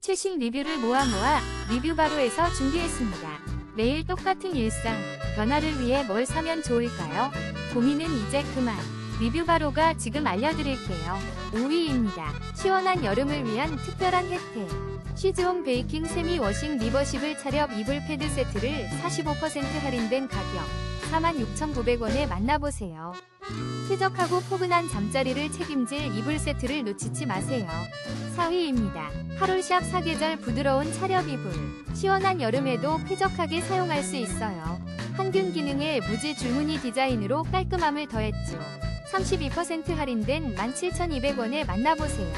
최신 리뷰를 모아 모아 리뷰바로에서 준비했습니다. 매일 똑같은 일상, 변화를 위해 뭘 사면 좋을까요? 고민은 이제 그만. 리뷰바로가 지금 알려드릴게요. 5위입니다. 시원한 여름을 위한 특별한 혜택. 시즈홈 베이킹 세미 워싱 리버시블 차렵 이불 패드 세트를 45% 할인된 가격 46,900원에 만나보세요. 쾌적하고 포근한 잠자리를 책임질 이불 세트를 놓치지 마세요. 4위입니다. 하롤샵 사계절 부드러운 차렵 이불. 시원한 여름에도 쾌적하게 사용할 수 있어요. 항균 기능의 무지 줄무늬 디자인으로 깔끔함을 더했죠. 32% 할인된 17,200원에 만나보세요.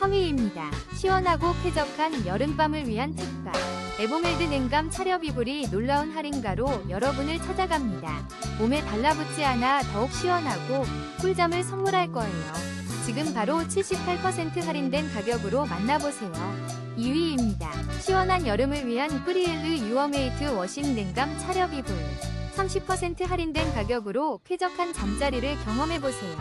3위입니다. 시원하고 쾌적한 여름밤을 위한 특가. 에보멜드 냉감 차렵 이불이 놀라운 할인가로 여러분을 찾아갑니다. 몸에 달라붙지 않아 더욱 시원하고 꿀잠을 선물할 거예요. 지금 바로 78% 할인된 가격으로 만나보세요. 2위입니다. 시원한 여름을 위한 프리엘르 유어메이트 워싱 냉감 차렵 이불. 30% 할인된 가격으로 쾌적한 잠자리를 경험해보세요.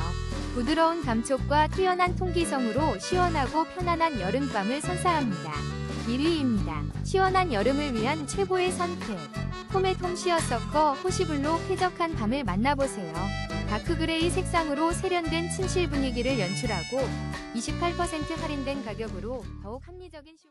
부드러운 감촉과 뛰어난 통기성으로 시원하고 편안한 여름밤을 선사합니다. 1위입니다. 시원한 여름을 위한 최고의 선택. 포맷 홈시어 서커 호시블로 쾌적한 밤을 만나보세요. 다크그레이 색상으로 세련된 침실 분위기를 연출하고 28% 할인된 가격으로 더욱 합리적인 쇼